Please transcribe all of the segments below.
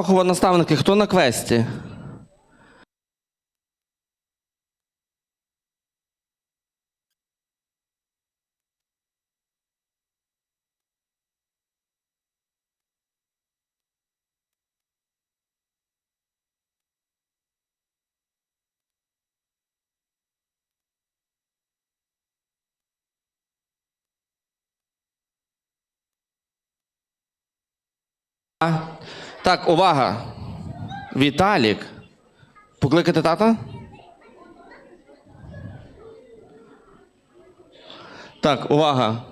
Охова наставники, хто на квесті? А? Так, увага. Віталік. Покликати тата? Так, увага.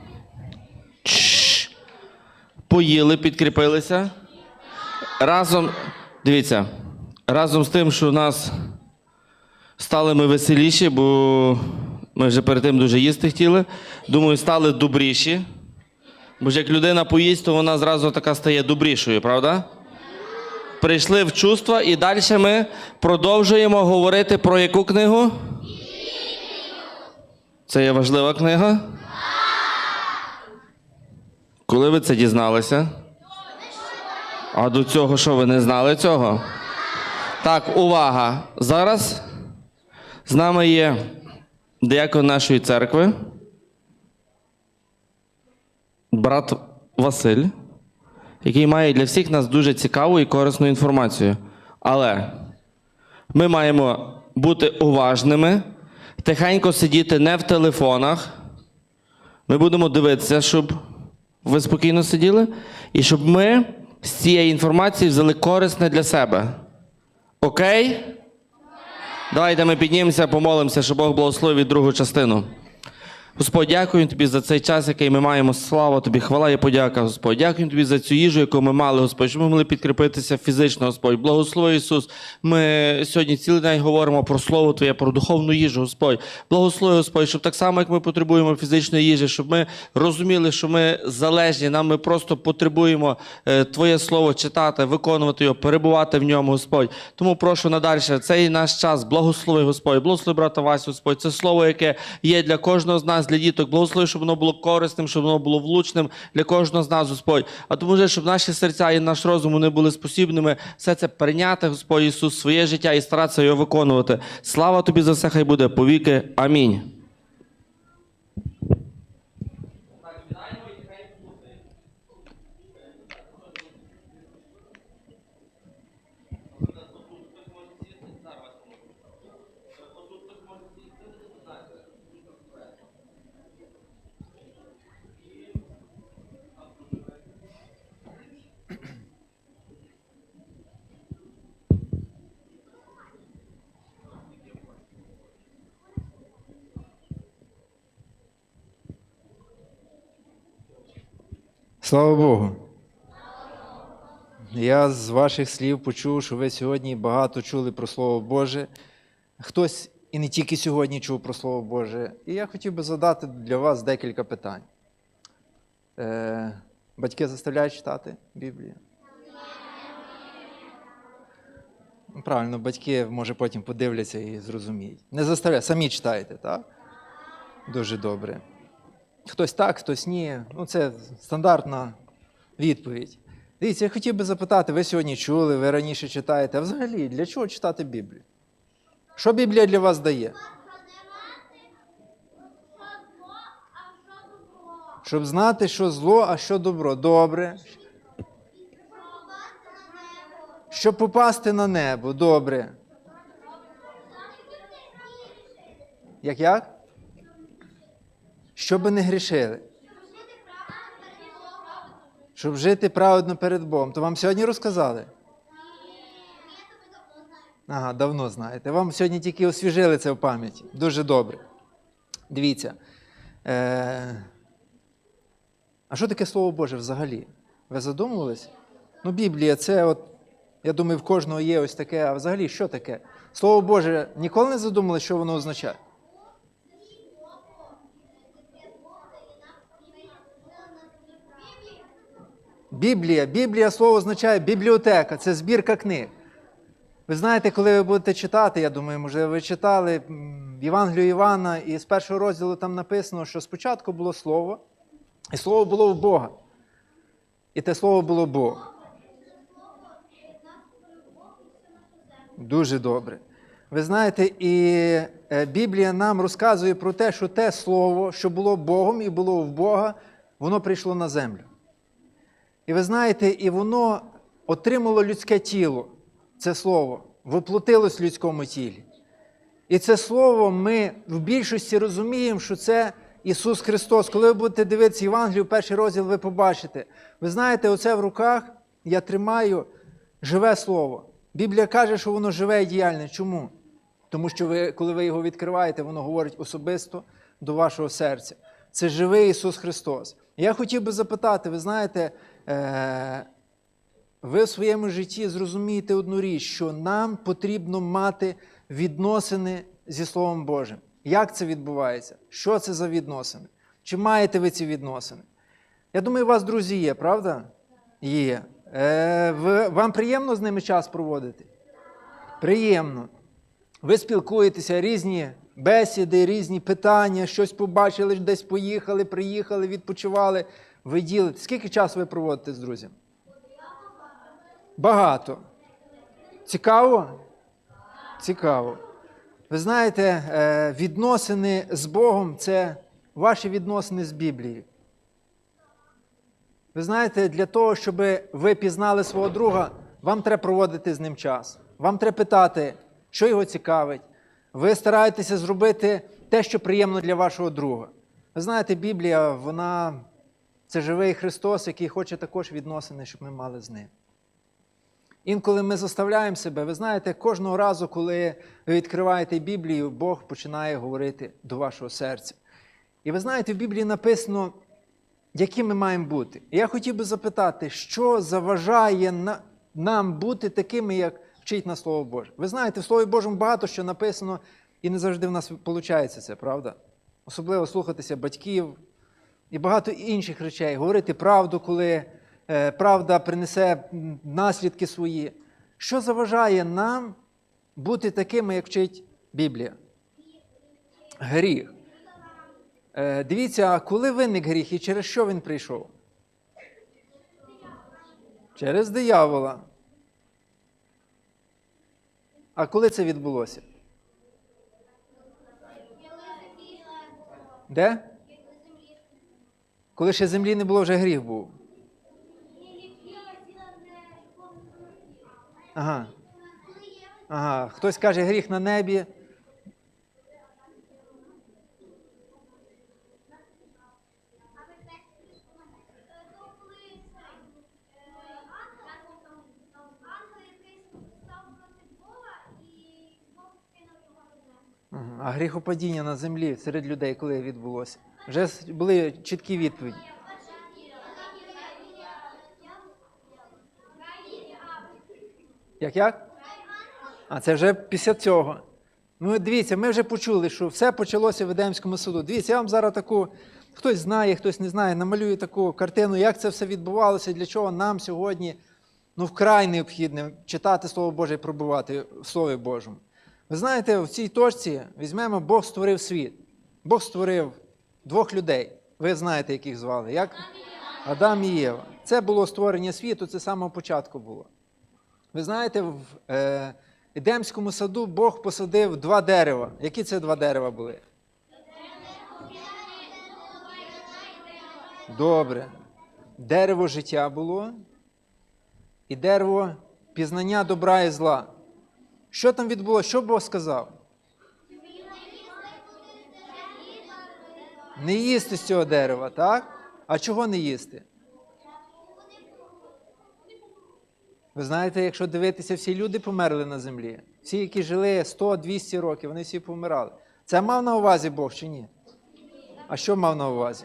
Поїли, підкріпилися. Разом. Дивіться. Разом з тим, що у нас стали ми веселіші, бо ми вже перед тим дуже їсти хотіли. Думаю, стали добріші. Бо ж як людина поїсть, то вона зразу така стає добрішою, правда? Прийшли в чувства і далі ми продовжуємо говорити про яку книгу? Це є важлива книга? Коли ви це дізналися? А до цього що ви не знали цього? Так, увага! Зараз з нами є деякон нашої церкви брат Василь, який має для всіх нас дуже цікаву і корисну інформацію. Але ми маємо бути уважними, тихенько сидіти не в телефонах. Ми будемо дивитися, щоб ви спокійно сиділи, і щоб ми з цієї інформації взяли корисне для себе. Окей? Давайте ми піднімемося, помолимося, щоб Бог благословив другу частину. Господь, дякую тобі за цей час, який ми маємо. Слава тобі, хвала і подяка, Господь. Дякую тобі за цю їжу, яку ми мали, Господь, щоб ми могли підкріпитися фізично, Господь. Благослови Ісус. Ми сьогодні цілий день говоримо про Слово Твоє, про духовну їжу, Господь. Благослови, Господь, щоб так само, як ми потребуємо фізичної їжі, щоб ми розуміли, що ми залежні. Нам ми просто потребуємо е, Твоє Слово читати, виконувати його, перебувати в ньому, Господь. Тому прошу надалі цей наш час. Благослови, Господь. Благослови брата Васю, Господь. Це слово, яке є для кожного з нас, для діток. Благослови, щоб воно було корисним, щоб воно було влучним для кожного з нас, Господь. А тому, же, щоб наші серця і наш розум вони були спосібними все це прийняти, Господь Ісус, своє життя і старатися його виконувати. Слава тобі за все, хай буде повіки. Амінь. Слава Богу. Я з ваших слів почув, що ви сьогодні багато чули про Слово Боже. Хтось і не тільки сьогодні чув про Слово Боже. І я хотів би задати для вас декілька питань. Е, батьки заставляють читати Біблію? Ну, Правильно, батьки, може, потім подивляться і зрозуміють. Не заставляють, самі читаєте, так? Дуже добре. Хтось так, хтось ні. Ну, це стандартна відповідь. Дивіться, я хотів би запитати, ви сьогодні чули, ви раніше читаєте. А взагалі, для чого читати Біблію? Що Біблія для вас дає? Щоб знати, що зло, а що добро. Добре. Щоб попасти на небо. Добре. Як як? Щоб не грішили. Щоб жити праведно перед Богом. То вам сьогодні розказали? Ага, давно знаєте. Вам сьогодні тільки освіжили це в пам'яті. Дуже добре. Дивіться. Е... А що таке Слово Боже взагалі? Ви задумувались? Ну, Біблія, це от, я думаю, в кожного є ось таке, а взагалі що таке? Слово Боже, ніколи не задумали, що воно означає? Біблія. Біблія слово означає бібліотека, це збірка книг. Ви знаєте, коли ви будете читати, я думаю, може, ви читали Євангелію Івана, і з першого розділу там написано, що спочатку було слово, і слово було в Бога. І те слово було Бог. Дуже добре. Ви знаєте, і е, Біблія нам розказує про те, що те слово, що було Богом і було в Бога, воно прийшло на землю. І ви знаєте, і воно отримало людське тіло, це слово, воплотилось в людському тілі. І це слово ми в більшості розуміємо, що це Ісус Христос. Коли ви будете дивитися Євангелію, перший розділ, ви побачите. Ви знаєте, оце в руках я тримаю живе слово. Біблія каже, що воно живе і діяльне. Чому? Тому що ви, коли ви його відкриваєте, воно говорить особисто до вашого серця. Це живий Ісус Христос. Я хотів би запитати, ви знаєте, ви в своєму житті зрозумієте одну річ, що нам потрібно мати відносини зі Словом Божим. Як це відбувається? Що це за відносини? Чи маєте ви ці відносини? Я думаю, у вас друзі є, правда? Є. Е, вам приємно з ними час проводити? Приємно. Ви спілкуєтеся, різні бесіди, різні питання, щось побачили, десь поїхали, приїхали, відпочивали. Ви ділите. Скільки часу ви проводите з друзями? Багато. Цікаво? Цікаво. Ви знаєте, е, відносини з Богом це ваші відносини з Біблією. Ви знаєте, для того, щоб ви пізнали свого друга, вам треба проводити з ним час. Вам треба питати, що його цікавить. Ви стараєтеся зробити те, що приємно для вашого друга. Ви знаєте, Біблія, вона це живий Христос, який хоче також відносини, щоб ми мали з ним. Інколи ми заставляємо себе, ви знаєте, кожного разу, коли ви відкриваєте Біблію, Бог починає говорити до вашого серця. І ви знаєте, в Біблії написано, які ми маємо бути. І я хотів би запитати, що заважає нам бути такими, як вчить нас Слово Боже. Ви знаєте, в Слові Божому багато що написано, і не завжди в нас виходить це, правда? Особливо слухатися батьків і багато інших речей, говорити правду, коли е, правда принесе наслідки свої. Що заважає нам бути такими, як вчить Біблія? Гріх. Е, Дивіться, коли виник гріх і через що він прийшов? Через диявола. А коли це відбулося? Де? Коли ще землі не було, вже гріх був. Ага. Ага. Хтось каже гріх на небі. А гріхопадіння на землі серед людей, коли відбулося? Вже були чіткі відповіді. Як як? А це вже після цього. Ну, дивіться, ми вже почули, що все почалося в Едемському саду. Дивіться, я вам зараз таку, хтось знає, хтось не знає, намалюю таку картину, як це все відбувалося, для чого нам сьогодні ну, вкрай необхідно читати Слово Боже і пробувати в Слові Божому. Ви знаєте, в цій точці візьмемо, Бог створив світ. Бог створив двох людей. Ви знаєте, яких звали. Як? Адам і Єва. Це було створення світу, це самого початку було. Ви знаєте, в е, Едемському саду Бог посадив два дерева. Які це два дерева були? Добре. Дерево життя було і дерево пізнання добра і зла. Що там відбулося? Що Бог сказав? Не їсти з цього дерева, так? А чого не їсти? Ви знаєте, якщо дивитися, всі люди померли на землі. Всі, які жили 100-200 років, вони всі помирали. Це мав на увазі Бог чи ні? А що мав на увазі?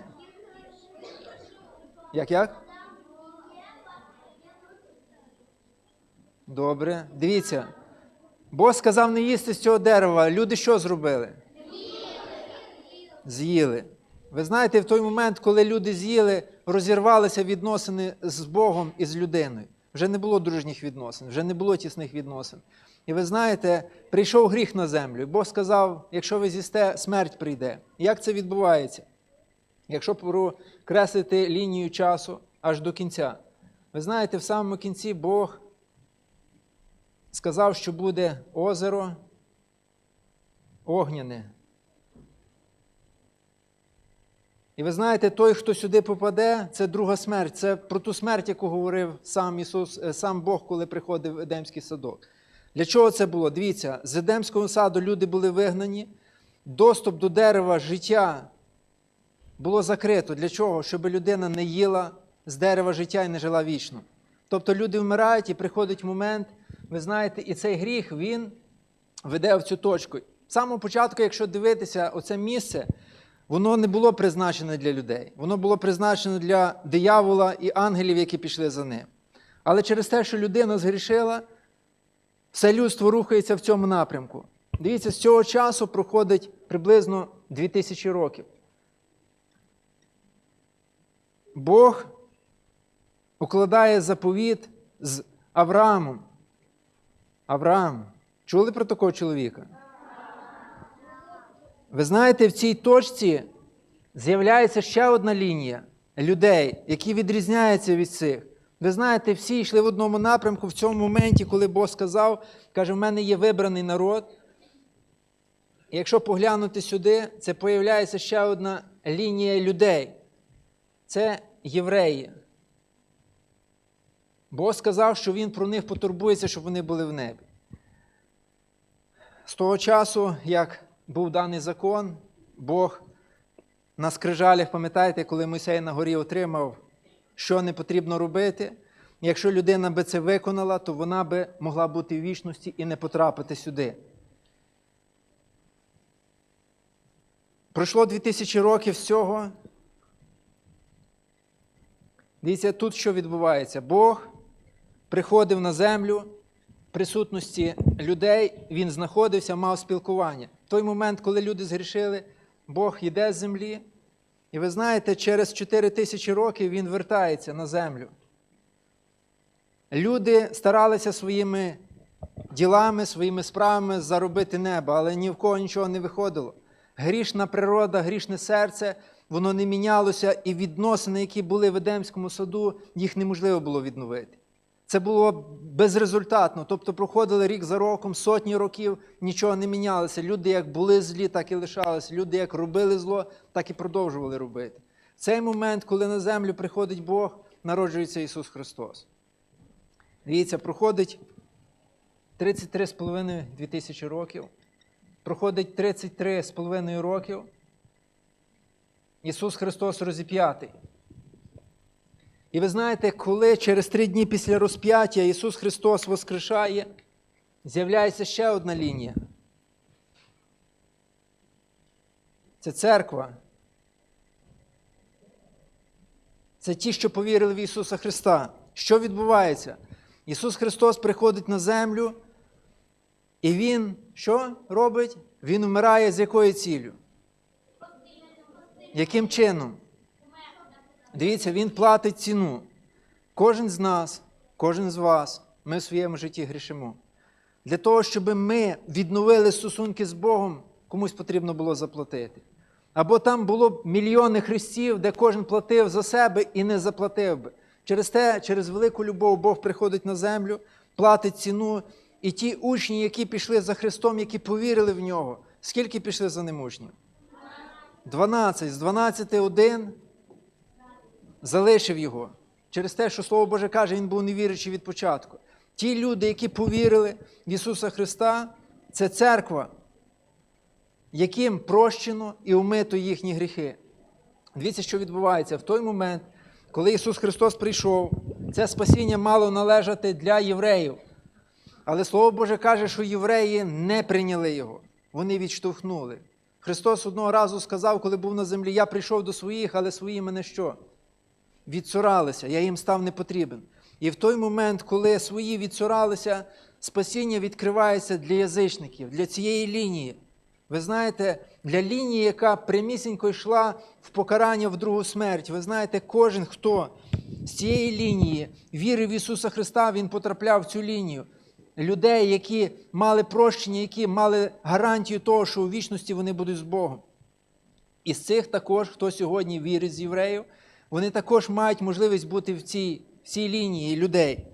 Як як? Добре. Дивіться. Бог сказав не їсти з цього дерева. Люди що зробили? З'їли. Ви знаєте, в той момент, коли люди з'їли, розірвалися відносини з Богом і з людиною. Вже не було дружніх відносин, вже не було тісних відносин. І ви знаєте, прийшов гріх на землю. І Бог сказав: якщо ви з'їсте, смерть прийде. Як це відбувається? Якщо прокреслити лінію часу аж до кінця. Ви знаєте, в самому кінці Бог сказав, що буде озеро огняне. І ви знаєте, той, хто сюди попаде, це друга смерть. Це про ту смерть, яку говорив сам Ісус, е, сам Бог, коли приходив в Едемський садок. Для чого це було? Дивіться, з Едемського саду люди були вигнані, доступ до дерева життя було закрито. Для чого? Щоб людина не їла з дерева життя і не жила вічно. Тобто люди вмирають і приходить момент, ви знаєте, і цей гріх він веде в цю точку. З самого початку, якщо дивитися, оце місце, воно не було призначене для людей. Воно було призначене для диявола і ангелів, які пішли за ним. Але через те, що людина згрішила, все людство рухається в цьому напрямку. Дивіться, з цього часу проходить приблизно 2000 років. Бог укладає заповіт з Авраамом. Авраам. Чули про такого чоловіка? Ви знаєте, в цій точці з'являється ще одна лінія людей, які відрізняються від цих. Ви знаєте, всі йшли в одному напрямку в цьому моменті, коли Бог сказав, каже, в мене є вибраний народ. Якщо поглянути сюди, це появляється ще одна лінія людей. Це євреї. Бог сказав, що Він про них потурбується, щоб вони були в небі. З того часу, як був даний закон, Бог на скрижалях, пам'ятаєте, коли Мойсей на горі отримав, що не потрібно робити. Якщо людина би це виконала, то вона би могла бути в вічності і не потрапити сюди. Пройшло 2000 років з цього. Дивіться, тут що відбувається? Бог приходив на землю в присутності людей, він знаходився, мав спілкування. Той момент, коли люди згрішили, Бог йде з землі, і ви знаєте, через 4 тисячі років він вертається на землю. Люди старалися своїми ділами, своїми справами заробити небо, але ні в кого нічого не виходило. Грішна природа, грішне серце, воно не мінялося, і відносини, які були в Едемському саду, їх неможливо було відновити. Це було безрезультатно. Тобто проходили рік за роком, сотні років, нічого не мінялося. Люди як були злі, так і лишалися. Люди як робили зло, так і продовжували робити. В цей момент, коли на землю приходить Бог, народжується Ісус Христос. Дивіться, проходить 33,5 тисячі років. Проходить 33,5 років. Ісус Христос розіп'ятий. І ви знаєте, коли через три дні після розп'яття Ісус Христос воскрешає, з'являється ще одна лінія. Це церква. Це ті, що повірили в Ісуса Христа. Що відбувається? Ісус Христос приходить на землю, і Він що робить? Він вмирає з якою ціллю? Яким чином? Дивіться, Він платить ціну. Кожен з нас, кожен з вас, ми в своєму житті грішимо. Для того, щоб ми відновили стосунки з Богом, комусь потрібно було заплатити. Або там було б мільйони хрестів, де кожен платив за себе і не заплатив би. Через те, через велику любов Бог приходить на землю, платить ціну. І ті учні, які пішли за Христом, які повірили в нього, скільки пішли за ним учнів? 12. З 12 один залишив його. Через те, що Слово Боже каже, він був невіруючий від початку. Ті люди, які повірили в Ісуса Христа, це церква, яким прощено і умито їхні гріхи. Дивіться, що відбувається в той момент, коли Ісус Христос прийшов, це спасіння мало належати для євреїв. Але Слово Боже каже, що євреї не прийняли його, вони відштовхнули. Христос одного разу сказав, коли був на землі, я прийшов до своїх, але свої мене що? Відцуралися, я їм став не потрібен. І в той момент, коли свої відцуралися, спасіння відкривається для язичників, для цієї лінії. Ви знаєте, для лінії, яка прямісінько йшла в покарання в другу смерть. Ви знаєте, кожен, хто з цієї лінії вірив в Ісуса Христа, він потрапляв в цю лінію. Людей, які мали прощення, які мали гарантію того, що у вічності вони будуть з Богом. І з цих також, хто сьогодні вірить з євреїв, вони також мають можливість бути в цій, в цій лінії людей.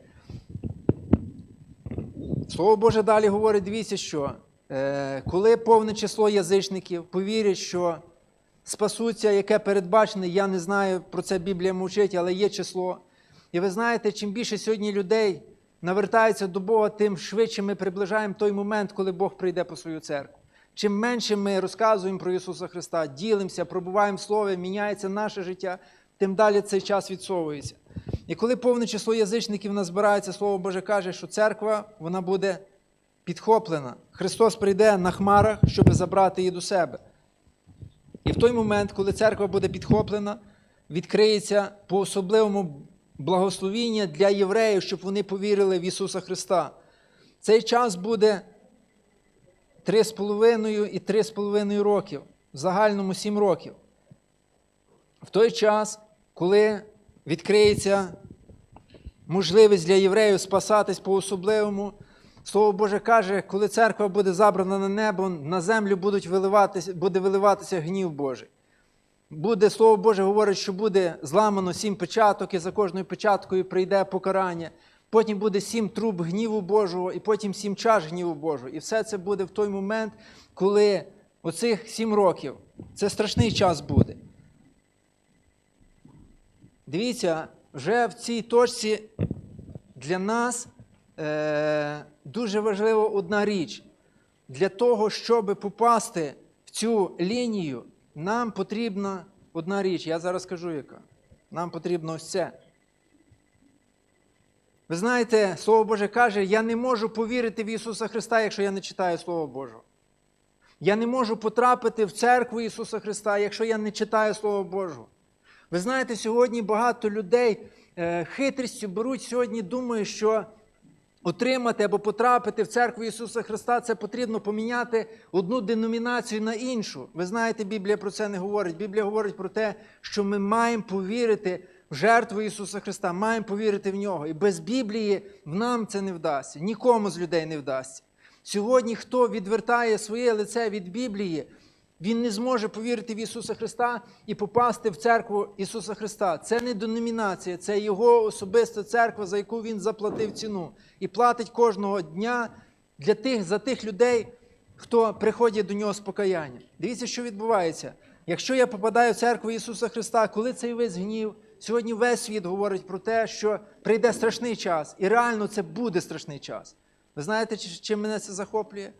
Слово Боже далі говорить, дивіться, що е, коли повне число язичників повірять, що спасуться, яке передбачене, я не знаю, про це Біблія мовчить, але є число. І ви знаєте, чим більше сьогодні людей навертається до Бога, тим швидше ми приближаємо той момент, коли Бог прийде по свою церкву. Чим менше ми розказуємо про Ісуса Христа, ділимося, пробуваємо Слово, міняється наше життя, тим далі цей час відсовується. І коли повне число язичників назбирається, Слово Боже каже, що церква вона буде підхоплена. Христос прийде на хмарах, щоб забрати її до себе. І в той момент, коли церква буде підхоплена, відкриється по особливому благословіння для євреїв, щоб вони повірили в Ісуса Христа. Цей час буде три з половиною і три з половиною років, в загальному сім років. В той час, коли відкриється можливість для євреїв спасатись по особливому, Слово Боже каже, коли церква буде забрана на небо, на землю будуть виливатися, буде виливатися гнів Божий. Буде, Слово Боже говорить, що буде зламано сім печаток, і за кожною печаткою прийде покарання. Потім буде сім труб гніву Божого, і потім сім чаш гніву Божого. І все це буде в той момент, коли оцих сім років, це страшний час буде. Дивіться, вже в цій точці для нас е, дуже важлива одна річ. Для того, щоб попасти в цю лінію, нам потрібна одна річ. Я зараз скажу яка. Нам потрібно ось це. Ви знаєте, Слово Боже каже, я не можу повірити в Ісуса Христа, якщо я не читаю Слово Божого. Я не можу потрапити в церкву Ісуса Христа, якщо я не читаю Слово Божого. Ви знаєте, сьогодні багато людей е, хитрістю беруть сьогодні, думають, що отримати або потрапити в церкву Ісуса Христа, це потрібно поміняти одну деномінацію на іншу. Ви знаєте, Біблія про це не говорить. Біблія говорить про те, що ми маємо повірити в жертву Ісуса Христа, маємо повірити в нього. І без Біблії нам це не вдасться, нікому з людей не вдасться. Сьогодні, хто відвертає своє лице від Біблії, він не зможе повірити в Ісуса Христа і попасти в церкву Ісуса Христа. Це не деномінація, це Його особиста церква, за яку Він заплатив ціну. І платить кожного дня для тих, за тих людей, хто приходить до нього з покаянням. Дивіться, що відбувається. Якщо я попадаю в церкву Ісуса Христа, коли цей весь гнів, сьогодні весь світ говорить про те, що прийде страшний час, і реально це буде страшний час. Ви знаєте, чим мене це захоплює?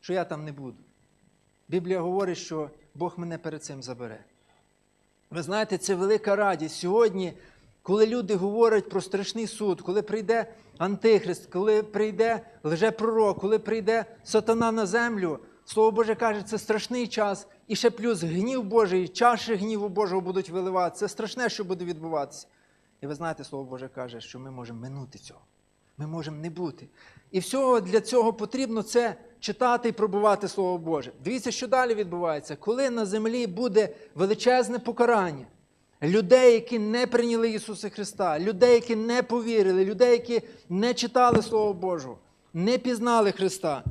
Що я там не буду. Біблія говорить, що Бог мене перед цим забере. Ви знаєте, це велика радість. Сьогодні, коли люди говорять про страшний суд, коли прийде Антихрист, коли прийде лжепророк, коли прийде сатана на землю, Слово Боже каже, це страшний час, і ще плюс гнів Божий, чаші гніву Божого будуть виливати. Це страшне, що буде відбуватися. І ви знаєте, Слово Боже каже, що ми можемо минути цього. Ми можемо не бути. І всього для цього потрібно це читати і пробувати Слово Боже. Дивіться, що далі відбувається. Коли на землі буде величезне покарання людей, які не прийняли Ісуса Христа, людей, які не повірили, людей, які не читали Слово Божого, не пізнали Христа.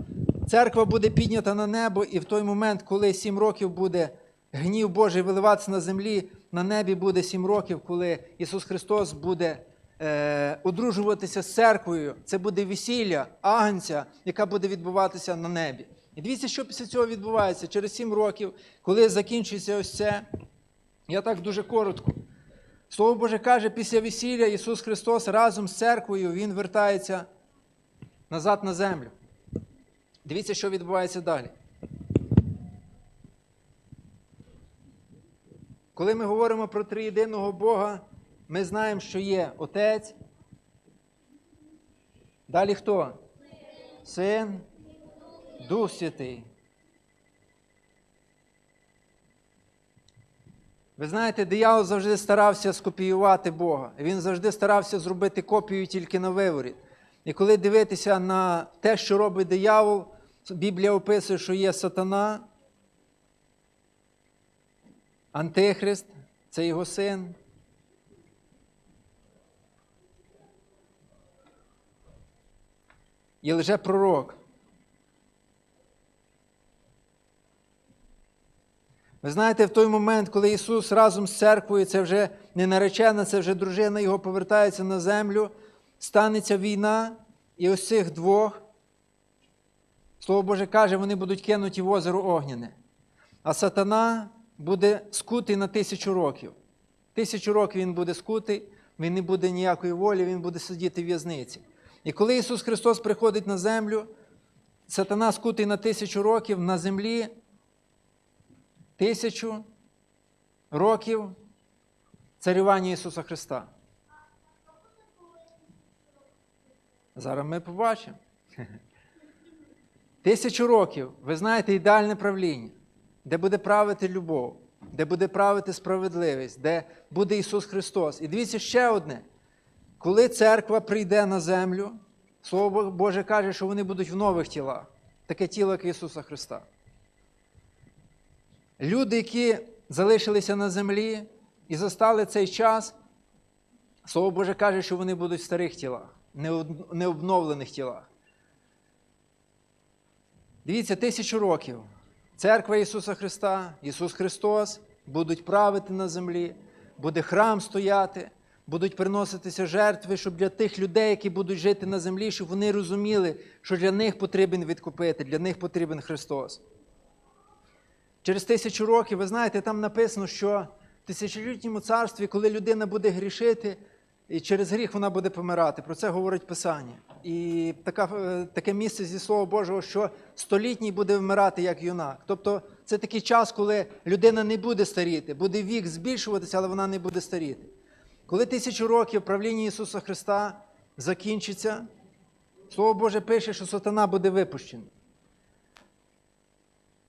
Церква буде піднята на небо, і в той момент, коли сім років буде гнів Божий виливатися на землі, на небі буде сім років, коли Ісус Христос буде е, одружуватися з церквою. Це буде весілля, агнця, яка буде відбуватися на небі. І дивіться, що після цього відбувається через сім років, коли закінчується ось це. Я так дуже коротко. Слово Боже каже, після весілля Ісус Христос разом з церквою Він вертається назад на землю. Дивіться, що відбувається далі. Коли ми говоримо про триєдиного Бога, ми знаємо, що є Отець. Далі хто? Син, Дух Святий. Ви знаєте, диявол завжди старався скопіювати Бога. Він завжди старався зробити копію тільки на виворіт. І коли дивитися на те, що робить диявол, Біблія описує, що є сатана, Антихрист, це його син. І лжепророк. Ви знаєте, в той момент, коли Ісус разом з церквою, це вже не наречена, це вже дружина його повертається на землю, станеться війна, і ось цих двох Слово Боже каже, вони будуть кинуті в озеро огняне. А сатана буде скутий на тисячу років. Тисячу років він буде скутий, він не буде ніякої волі, він буде сидіти в в'язниці. І коли Ісус Христос приходить на землю, сатана скутий на тисячу років на землі, тисячу років царювання Ісуса Христа. Зараз ми побачимо. Тисячу років, ви знаєте, ідеальне правління, де буде правити любов, де буде правити справедливість, де буде Ісус Христос. І дивіться ще одне. Коли церква прийде на землю, Слово Боже каже, що вони будуть в нових тілах, таке тіло, як Ісуса Христа. Люди, які залишилися на землі і застали цей час, Слово Боже каже, що вони будуть в старих тілах, необновлених тілах. Дивіться, тисячу років. Церква Ісуса Христа, Ісус Христос будуть правити на землі, буде храм стояти, будуть приноситися жертви, щоб для тих людей, які будуть жити на землі, щоб вони розуміли, що для них потрібен відкупити, для них потрібен Христос. Через тисячу років, ви знаєте, там написано, що в тисячолітньому царстві, коли людина буде грішити, і через гріх вона буде помирати. Про це говорить Писання. І така, е, таке місце зі Слова Божого, що столітній буде вмирати як юнак. Тобто це такий час, коли людина не буде старіти, буде вік збільшуватися, але вона не буде старіти. Коли тисячу років правління Ісуса Христа закінчиться, Слово Боже пише, що сатана буде випущений.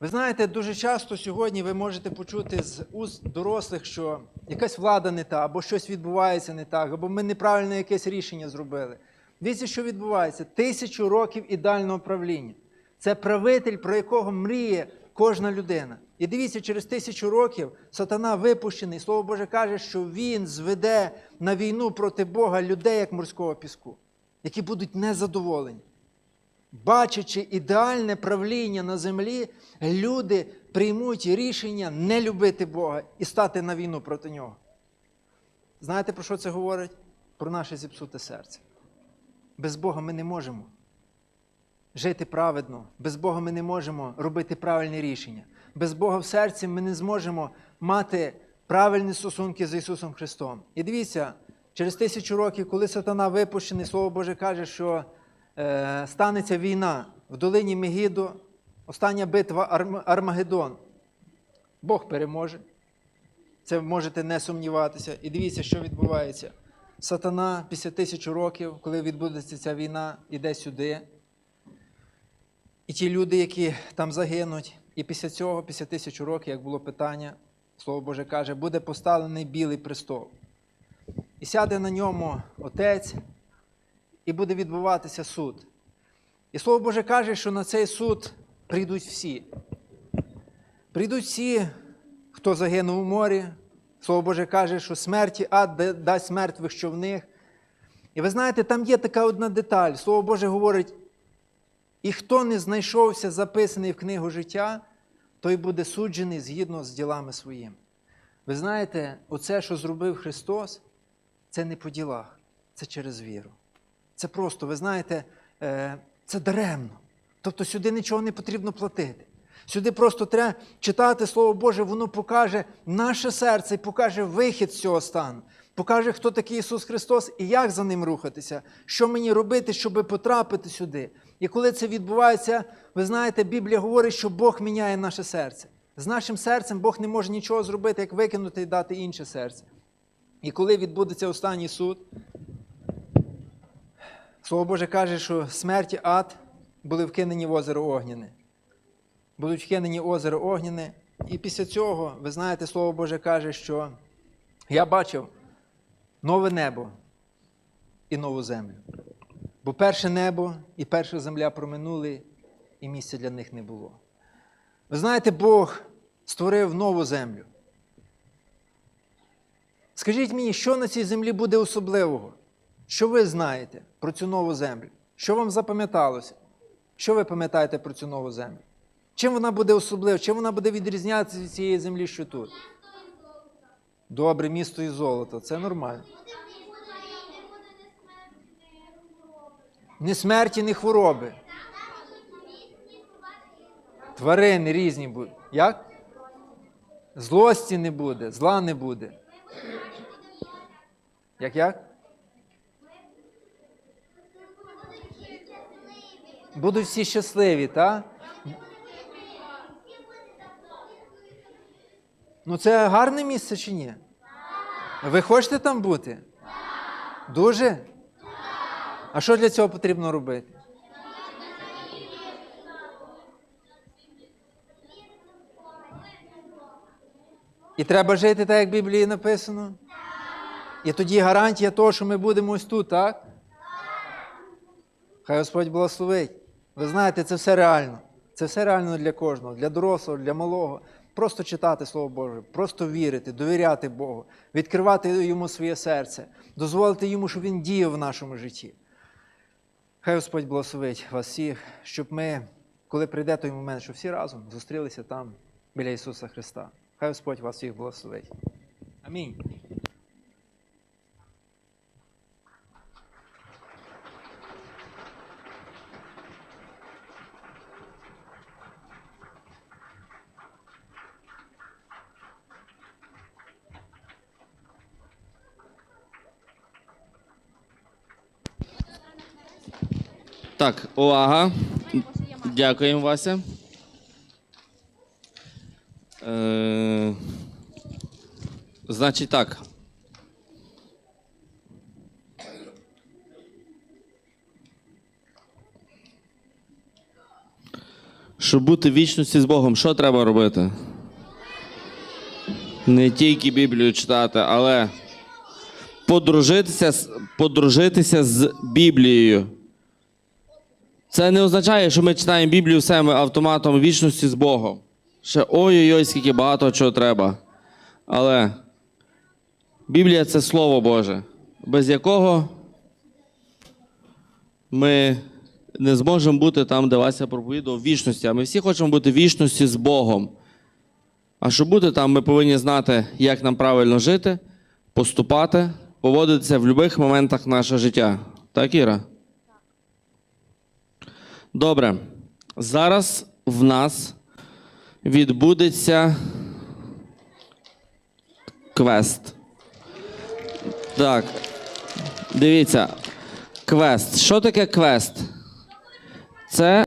Ви знаєте, дуже часто сьогодні ви можете почути з уст дорослих, що якась влада не та, або щось відбувається не так, або ми неправильне якесь рішення зробили. Дивіться, що відбувається? Тисячу років ідеального правління. Це правитель, про якого мріє кожна людина. І дивіться, через тисячу років сатана випущений. Слово Боже каже, що він зведе на війну проти Бога людей, як морського піску, які будуть незадоволені. Бачачи ідеальне правління на землі, люди приймуть рішення не любити Бога і стати на війну проти нього. Знаєте, про що це говорить? Про наше зіпсуте серце. Без Бога ми не можемо жити праведно, без Бога ми не можемо робити правильні рішення. Без Бога в серці ми не зможемо мати правильні стосунки з Ісусом Христом. І дивіться, через тисячу років, коли сатана випущений, Слово Боже каже, що е, станеться війна в долині Мегіду, остання битва Арм- Армагеддон. Бог переможе. Це можете не сумніватися. І дивіться, що відбувається. Сатана після тисячі років, коли відбудеться ця війна, іде сюди. І ті люди, які там загинуть, і після цього, після тисячі років, як було питання, Слово Боже каже, буде поставлений білий престол. І сяде на ньому отець, і буде відбуватися суд. І Слово Боже каже, що на цей суд прийдуть всі. Прийдуть всі, хто загинув у морі. Слово Боже каже, що смерті ад да- дасть мертвих човних. І ви знаєте, там є така одна деталь. Слово Боже говорить, і хто не знайшовся записаний в книгу життя, той буде суджений згідно з ділами своїми. Ви знаєте, оце, що зробив Христос, це не по ділах, це через віру. Це просто, ви знаєте, е, це даремно. Тобто сюди нічого не потрібно платити. Сюди просто треба читати Слово Боже, воно покаже наше серце і покаже вихід з цього стану. Покаже, хто такий Ісус Христос і як за ним рухатися, що мені робити, щоб потрапити сюди. І коли це відбувається, ви знаєте, Біблія говорить, що Бог міняє наше серце. З нашим серцем Бог не може нічого зробити, як викинути і дати інше серце. І коли відбудеться останній суд, Слово Боже каже, що смерть і ад були вкинені в озеро Огняне. Будуть вкинені озеро Огняне. І після цього, ви знаєте, Слово Боже каже, що я бачив нове небо і нову землю. Бо перше небо і перша земля проминули, і місця для них не було. Ви знаєте, Бог створив нову землю. Скажіть мені, що на цій землі буде особливого? Що ви знаєте про цю нову землю? Що вам запам'яталося? Що ви пам'ятаєте про цю нову землю? Чим вона буде особлива? Чим вона буде відрізнятися від цієї землі, що тут? Добре, місто і золото. Це нормально. Ні смерті, ні хвороби. Тварини різні будуть. Як? Злості не буде, зла не буде. Як як? Будуть всі щасливі, так? Ну, це гарне місце чи ні? Ви хочете там бути? Дуже? А що для цього потрібно робити? І треба жити так, як в Біблії написано? І тоді гарантія того, що ми будемо ось тут, так? Хай Господь благословить. Ви знаєте, це все реально. Це все реально для кожного, для дорослого, для малого. Просто читати Слово Боже, просто вірити, довіряти Богу, відкривати йому своє серце, дозволити йому, щоб він діяв в нашому житті. Хай Господь благословить вас всіх, щоб ми, коли прийде той момент, що всі разом зустрілися там біля Ісуса Христа. Хай Господь вас всіх благословить. Амінь. Так, увага. Дякуємо, Вася. Е, значить так. Щоб бути в вічності з Богом, що треба робити? Не тільки Біблію читати, але подружитися, подружитися з Біблією. Це не означає, що ми читаємо Біблію все автоматом вічності з Богом. Ще ой-ой-ой, скільки багато чого треба. Але Біблія це Слово Боже, без якого ми не зможемо бути там, де Вася проповідував, вічності. А ми всі хочемо бути вічності з Богом. А щоб бути там, ми повинні знати, як нам правильно жити, поступати, поводитися в будь-яких моментах нашого життя. Так, Іра? Добре. Зараз в нас відбудеться квест. Так. Дивіться. Квест. Що таке квест? Це